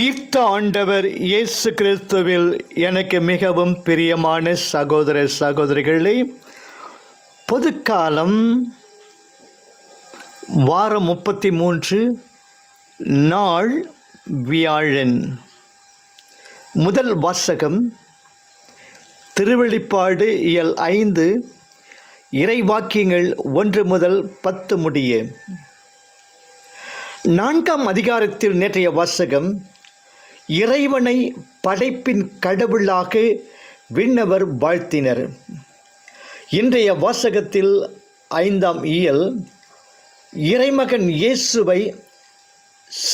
உயிர்த்த ஆண்டவர் இயேசு கிறிஸ்துவில் எனக்கு மிகவும் பிரியமான சகோதர சகோதரிகளே பொதுக்காலம் வாரம் முப்பத்தி மூன்று நாள் வியாழன். முதல் வாசகம் திருவெளிப்பாடு இயல் ஐந்து இறைவாக்கியங்கள் ஒன்று முதல் பத்து முடிய. நான்காம் அதிகாரத்தில் நேற்றைய வாசகம் இறைவனை படைப்பின் கடவுளாக விண்ணவர் வாழ்த்தினர். இன்றைய வாசகத்தில் ஐந்தாம் இயல். இறைமகன் இயேசுவை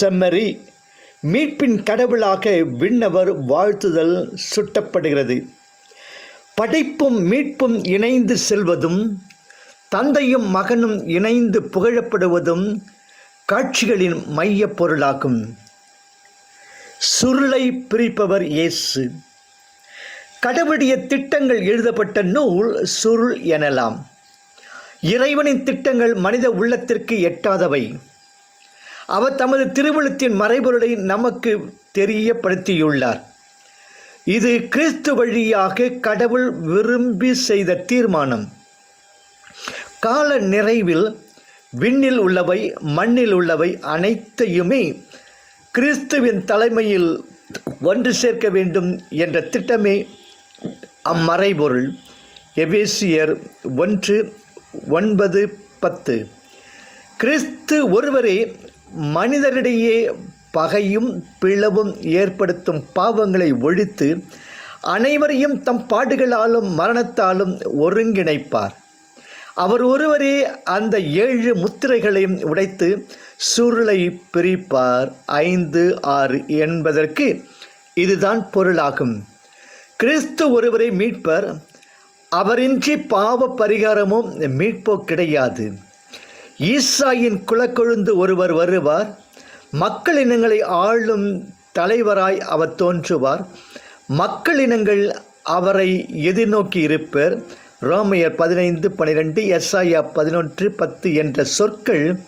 செம்மறி மீட்பின் கடவுளாக விண்ணவர் வாழ்த்துதல் சுட்டப்படுகிறது. படைப்பும் மீட்பும் இணைந்து செல்வதும் தந்தையும் மகனும் இணைந்து புகழப்படுவதும் காட்சிகளின் மையப் பொருளாகும். சுருளை பிரிப்பவர் இயேசு. கடவுளுடைய திட்டங்கள் எழுதப்பட்ட நூல் சுருள் எனலாம். இறைவனின் திட்டங்கள் மனித உள்ளத்திற்கு எட்டாதவை. அவர் தமது திருமணத்தின் மறைபொருளை நமக்கு தெரியப்படுத்தியுள்ளார். இது கிறிஸ்து வழியாக கடவுள் விரும்பி செய்த தீர்மானம். கால நிறைவில் விண்ணில் உள்ளவை மண்ணில் உள்ளவை அனைத்தையுமே கிறிஸ்துவின் தலைமையில் ஒன்று சேர்க்க வேண்டும் என்ற திட்டமே அம்மறைபொருள். எபேசியர் ஒன்று ஒன்பது பத்து. கிறிஸ்து ஒருவரே மனிதரிடையே பகையும் பிளவும் ஏற்படுத்தும் பாவங்களை ஒழித்து அனைவரையும் தம் பாடுகளாலும் மரணத்தாலும் ஒருங்கிணைப்பார். அவர் ஒருவரே அந்த ஏழு முத்திரைகளையும் உடைத்து சுருளை பிரிப்பார். ஐந்து ஆறு என்பதற்கு இதுதான் பொருளாகும். கிறிஸ்து ஒருவரை மீட்பர் அவரின்றி பாவ பரிகாரமும் மீட்போ கிடையாது. ஈசாயின் குலக்கொழுந்து ஒருவர் வருவார் மக்கள் இனங்களை ஆளும் தலைவராய் அவர் தோன்றுவார். மக்கள் இனங்கள் அவரை எதிர்நோக்கி இருப்பர் ரோமையர் பதினைந்து பனிரெண்டு எஸ்ஐயா பதினொன்று பத்து என்ற சொற்கள்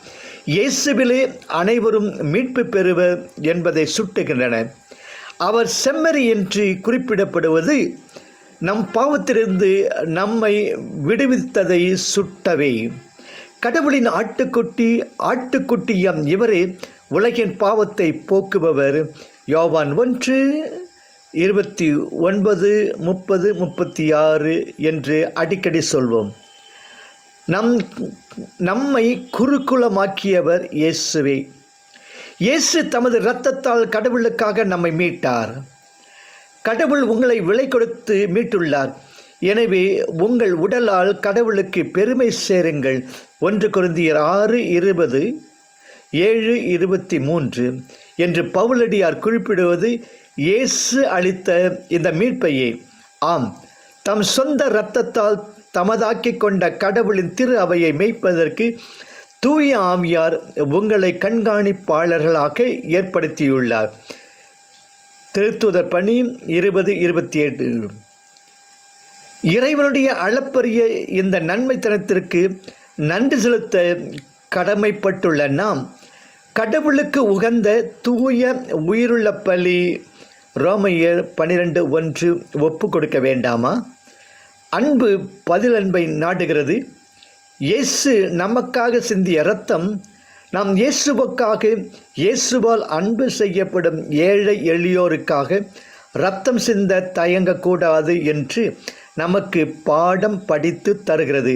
இயேசுவிலே அனைவரும் மீட்பு பெறுவர் என்பதை சுட்டுகின்றன. அவர் செம்மறி என்று குறிப்பிடப்படுவது நம் பாவத்திலிருந்து நம்மை விடுவித்ததை சுட்டவே. கடவுளின் ஆட்டுக்குட்டி ஆட்டுக்குட்டியம் இவரே உலகின் பாவத்தை போக்குபவர். யோவான் ஒன்று இருபத்தி ஒன்பது முப்பது முப்பத்தி ஆறு என்று அடிக்கடி சொல்வோம். நம் நம்மை குருகுலமாக்கியவர் இயேசுவே. இயேசு தமது இரத்தத்தால் கடவுளுக்காக நம்மை மீட்டார். கடவுள் உங்களை விலை கொடுத்து மீட்டுள்ளார். எனவே உங்கள் உடலால் கடவுளுக்கு பெருமை சேருங்கள். ஒன்று குருந்தியர் ஆறு இருபது ஏழு இருபத்தி மூன்று என்று பவுலடியார் குறிப்பிடுவது இயேசு அளித்த இந்த மீட்பையே ஆம் தம் சொந்த இரத்தத்தால் தமதாக்கிக் கொண்ட கடவுளின் திரு அவையை மெய்ப்பதற்கு தூய ஆவியார் உங்களை கண்காணிப்பாளர்களாக ஏற்படுத்தியுள்ளார். திருத்துதர் பணி இருபது இருபத்தி எட்டு இறைவனுடைய அளப்பரிய இந்த நன்மைத்தனத்திற்கு நன்றி செலுத்த கடமைப்பட்டுள்ள நாம் கடவுளுக்கு உகந்த தூய உயிருள்ள பலி ரோமையர் பனிரெண்டு ஒன்று ஒப்பு கொடுக்க வேண்டாமா? அன்பு பதிலன்பை நாடுகிறது இயேசு நமக்காக சிந்திய இரத்தம் நாம் இயேசுவுக்காக இயேசுவால் அன்பு செய்யப்படும் ஏழை எளியோருக்காக ரத்தம் சிந்த தயங்கக்கூடாது என்று நமக்கு பாடம் படித்து தருகிறது.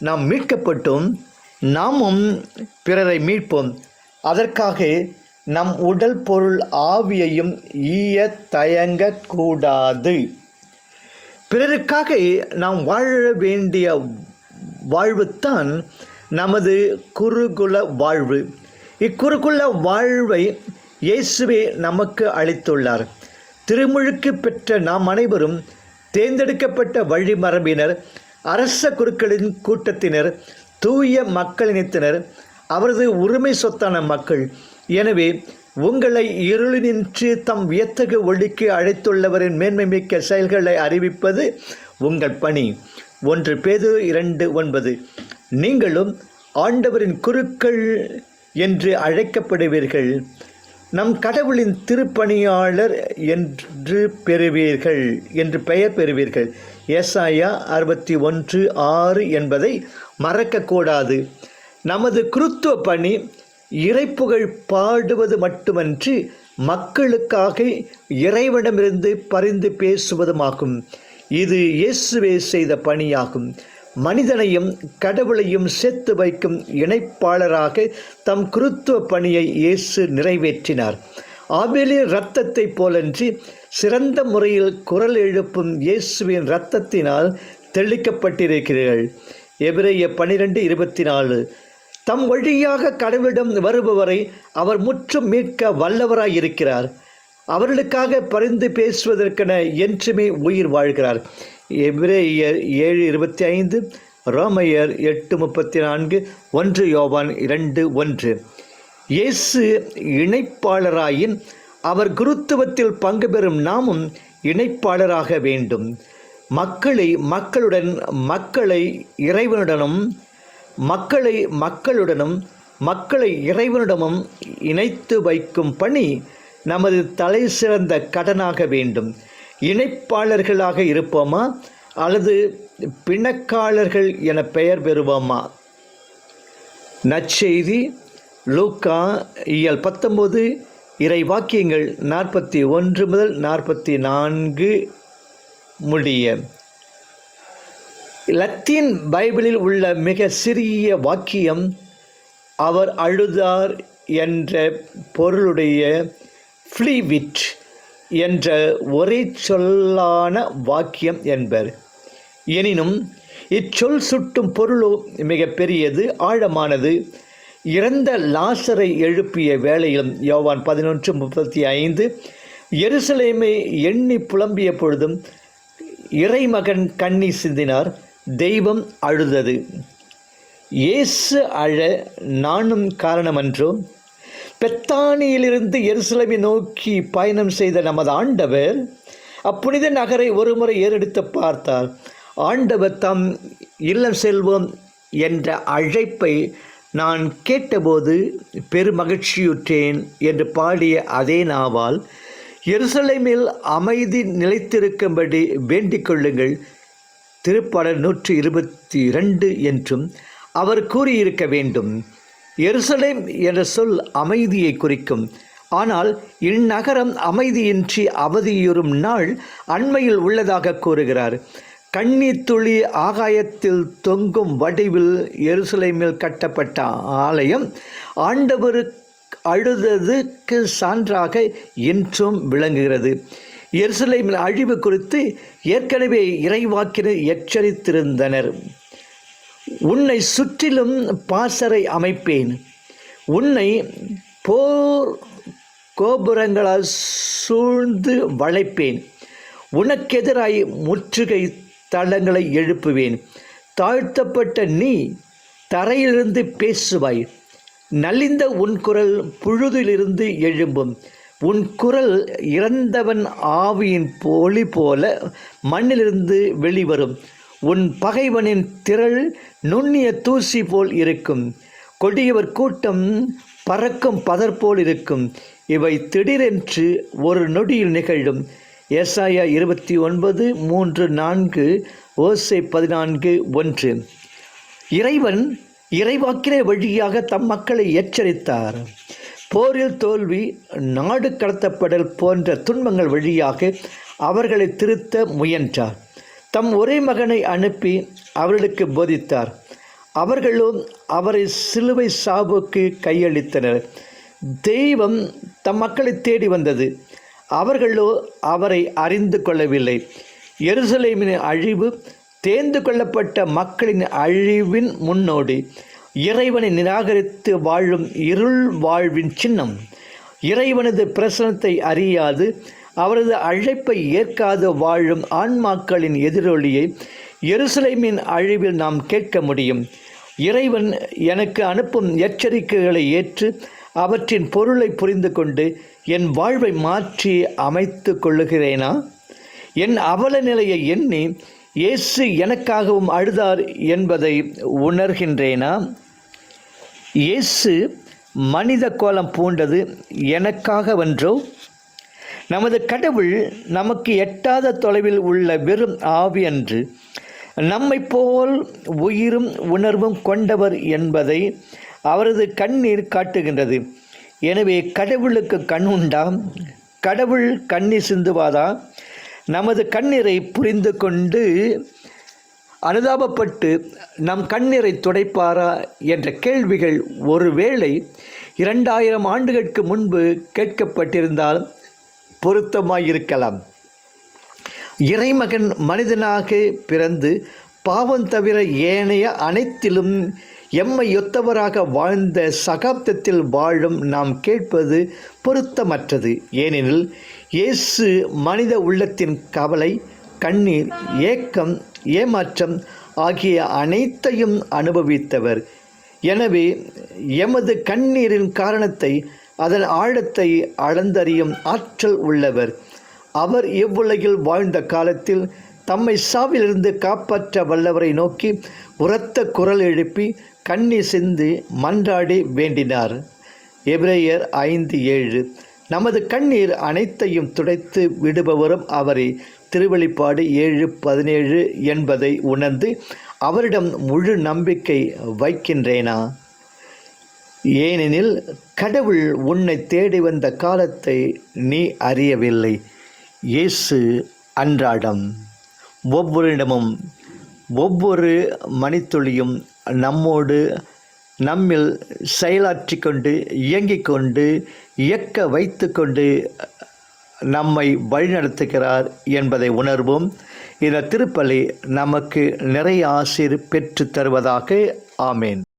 நாம் மீட்கப்பட்டோம் நாமும் பிறரை மீட்போம். அதற்காக நம் உடல் பொருள் ஆவியையும் ஈய தயங்கக்கூடாது பிறருக்காக நாம் வாழ வேண்டிய வாழ்வுத்தான் நமது குருகுல வாழ்வு. இக்குருகுல வாழ்வை இயேசுவே நமக்கு அளித்துள்ளார். திருமுழுக்கு பெற்ற நாம் அனைவரும் தேர்ந்தெடுக்கப்பட்ட வழிமரபினர் அரச குருக்களின் கூட்டத்தினர் தூய மக்களினத்தினர் அவரது உரிமை சொத்தான மக்கள் எனவே உங்களை இருளினின்று தம் வியத்தகு ஒளிக்கு அழைத்துள்ளவரின் மேன்மை மிக்க செயல்களை அறிவிப்பது உங்கள் பணி. ஒன்று பேது இரண்டு ஒன்பது. நீங்களும் ஆண்டவரின் குருக்கள் என்று அழைக்கப்படுவீர்கள். நம் கடவுளின் திருப்பணியாளர் என்று பெறுவீர்கள் என்று பெயர் பெறுவீர்கள். ஏசாயா அறுபத்தி ஒன்று ஆறு என்பதை மறக்கக்கூடாது. நமது குருத்துவ பணி இறைப்புகழ் பாடுவது மட்டுமன்றி மக்களுக்காக இறைவனமிருந்து பரிந்து பேசுவதுமாகும். இது இயேசுவே செய்த பணியாகும். மனிதனையும் கடவுளையும் சேர்த்து வைக்கும் இணைப்பாளராக தம் குருத்துவ பணியை இயேசு நிறைவேற்றினார். ஆபேலின் இரத்தத்தைப் போலன்றி சிறந்த முறையில் குரல் எழுப்பும் இயேசுவின் இரத்தத்தினால் தெளிக்கப்பட்டிருக்கிறீர்கள். எபிரேய பனிரெண்டு இருபத்தி நாலு. தம் வழியாக கடவுளிடம் வருபவரை அவர் முற்றும் மீட்க வல்லவராய் இருக்கிறார் அவர்களுக்காக பரிந்து பேசுவதற்கென என்றுமே உயிர் வாழ்கிறார். எபிரேயர் ஏழு இருபத்தி ஐந்து ரோமையர் எட்டு முப்பத்தி நான்கு ஒன்று யோவான் இரண்டு ஒன்று. இயேசு இணைப்பாளராயின் அவர் குருத்துவத்தில் பங்கு பெறும் நாமும் இணைப்பாளராக வேண்டும். மக்களை மக்களுடன் மக்களை இறைவனுடனும் மக்களை மக்களுடனும் மக்களை இறைவனிடமும் இணைத்து வைக்கும் பணி நமது தலை சிறந்த கடனாக வேண்டும். இணைப்பாளர்களாக இருப்போமா? அல்லது பிணக்காளர்கள் என பெயர் பெறுவோமா? நற்செய்தி லூக்கா இயல் பத்தொம்போது இறை வாக்கியங்கள் நாற்பத்தி ஒன்று முதல் நாற்பத்தி நான்கு முடிய. லத்தீன் பைபிளில் உள்ள மிக சிறிய வாக்கியம் அவர் அழுதார் என்ற பொருளுடைய ஃப்ளீவிட் என்ற ஒரே சொல்லான வாக்கியம் என்பர். எனினும் இச்சொல் சுட்டும் பொருளோ மிக பெரியது ஆழமானது. இறந்த லாசரை எழுப்பிய வேளையிலும் யோவான் பதினொன்று முப்பத்தி ஐந்து எருசலேமை எண்ணி புலம்பிய பொழுதும் இறைமகன் கண்ணி சிந்தினார். தெய்வம் அழுதது. இயேசு அழ நானும் காரணமன்றோ? பெத்தானியிலிருந்து எருசலேமை நோக்கி பயணம் செய்த நமது ஆண்டவர் அப்புனித நகரை ஒருமுறை ஏறெடுத்து பார்த்தார். ஆண்டவர் தம் இல்லம் செல்வோம் என்ற அழைப்பை நான் கேட்டபோது பெருமகிழ்ச்சியுற்றேன் என்று பாடிய அதே நாவால் எருசலேமில் அமைதி நிலைத்திருக்கும்படி வேண்டிக் கொள்ளுங்கள். திருப்பாடல் நூற்றி இருபத்தி இரண்டு என்றும் அவர் கூறியிருக்க வேண்டும். எருசலேம் என்ற சொல் அமைதியை குறிக்கும். ஆனால் இந்நகரம் அமைதியின்றி அவதியுறும் நாள் அண்மையில் உள்ளதாக கூறுகிறார். கண்ணித்துளி ஆகாயத்தில் தொங்கும் வடிவில் எருசலேமில் கட்டப்பட்ட ஆலயம் ஆண்டவருக்கு அழுததுக்கு சான்றாக இன்றும் விளங்குகிறது. எருசலேமின் அழிவு குறித்து ஏற்கனவே இறைவாக்கினர் எச்சரித்திருந்தனர். உன்னை சுற்றிலும் பாசறை அமைப்பேன். உன்னை போர் கோபுரங்களால் சூழ்ந்து வளைப்பேன். உனக்கெதிராய் முற்றுகை தளங்களை எழுப்புவேன். தாழ்த்தப்பட்ட நீ தரையிலிருந்து பேசுவாய். நலிந்த உன் குரல் புழுதிலிருந்து எழும்பும். உன் குரல் இறந்தவன் ஆவியின் ஒளி போல மண்ணிலிருந்து வெளிவரும். உன் பகைவனின் திரள் நுண்ணிய தூசி போல் இருக்கும். கொடியவர் கூட்டம் பறக்கும் பதர் போல் இருக்கும். இவை திடீரென்று ஒரு நொடியில் நிகழும். ஏசாயா இருபத்தி ஒன்பது மூன்று நான்கு ஓசை பதினான்கு ஒன்று. இறைவன் இறைவாக்கினை வழியாக தம் மக்களை எச்சரித்தார். போரில் தோல்வி நாடு கடத்தப்படல் போன்ற துன்பங்கள் வழியாக அவர்களை திருத்த முயன்றார். தம் ஒரே மகனை அனுப்பி அவர்களுக்கு போதித்தார். அவர்களோ அவரை சிலுவை சாவுக்கு கையளித்தனர். தெய்வம் தம் மக்களை தேடி வந்தது. அவர்களோ அவரை அறிந்து கொள்ளவில்லை. எருசலேமின் அழிவு தேர்ந்து கொள்ளப்பட்ட மக்களின் அழிவின் முன்னோடி. இறைவனை நிராகரித்து வாழும் இருள் வாழ்வின் சின்னம். இறைவனது பிரசனத்தை அறியாது அவரது அழைப்பை ஏற்காது வாழும் ஆன்மாக்களின் எதிரொலியை எருசலேமின் அழிவில் நாம் கேட்க முடியும். இறைவன் எனக்கு அனுப்பும் எச்சரிக்கைகளை ஏற்று அவற்றின் பொருளை புரிந்து கொண்டு என் வாழ்வை மாற்றி அமைத்து கொள்ளுகிறேனா? என் அவல நிலையை எண்ணி இயேசு எனக்காகவும் அழுதார் என்பதை உணர்கின்றேனா? இயேசு மனித கோலம் பூண்டது எனக்காகவென்றோ நமது கடவுள் நமக்கு எட்டாத தொலைவில் உள்ள வெறும் ஆவி அன்று நம்மை போல் உயிரும் உணர்வும் கொண்டவர் என்பதை அவரது கண்ணீர் காட்டுகின்றது. எனவே கடவுளுக்கு கண் உண்டா? கடவுள் கண்ணீர் சிந்துவாதா நமது கண்ணீரை புரிந்து கொண்டு அனுதாபப்பட்டு நம் கண்ணீரை துடைப்பாரா என்ற கேள்விகள் ஒருவேளை இரண்டாயிரம் ஆண்டுகளுக்கு முன்பு கேட்கப்பட்டிருந்தால் பொருத்தமாயிருக்கலாம். இறைமகன் மனிதனாக பிறந்து பாவம் தவிர ஏனைய அனைத்திலும் எம்மை ஒத்தவராக வாழ்ந்த சகாப்தத்தில் வாழும் நாம் கேட்பது பொருத்தமற்றது. ஏனெனில் இயேசு மனித உள்ளத்தின் கவலை கண்ணீர் ஏக்கம் ஏமாற்றம் ஆகிய அனைத்தையும் அனுபவித்தவர். எனவே எமது கண்ணீரின் காரணத்தை அதன் ஆழத்தை அளந்தறியும் ஆற்றல் உள்ளவர். அவர் இவ்வுலகில் வாழ்ந்த காலத்தில் தம்மை சாவிலிருந்து காப்பாற்ற வல்லவரை நோக்கி உரத்த குரல் எழுப்பி கண்ணீர் சிந்து மன்றாடி வேண்டினார். எபிரேயர் ஐந்து ஏழு. நமது கண்ணீர் அனைத்தையும் துடைத்து விடுபவரும் அவரே. திருவெளிப்பாடு ஏழு பதினேழு என்பதை உணர்ந்து அவரிடம் முழு நம்பிக்கை வைக்கின்றேனா? ஏனெனில் கடவுள் உன்னை தேடி வந்த காலத்தை நீ அறியவில்லை. இயேசு அன்றாடம் ஒவ்வொருடமும் ஒவ்வொரு மணித்துளியும் நம்மோடு நம்மில் செயலாற்றி கொண்டு இயங்கிக் கொண்டு இயக்க வைத்து கொண்டு நம்மை வழிநடத்துகிறார் என்பதை உணர்வோம். இந்த திருப்பலி நமக்கு நிறைய ஆசிர் பெற்று தருவதாக. ஆமேன்.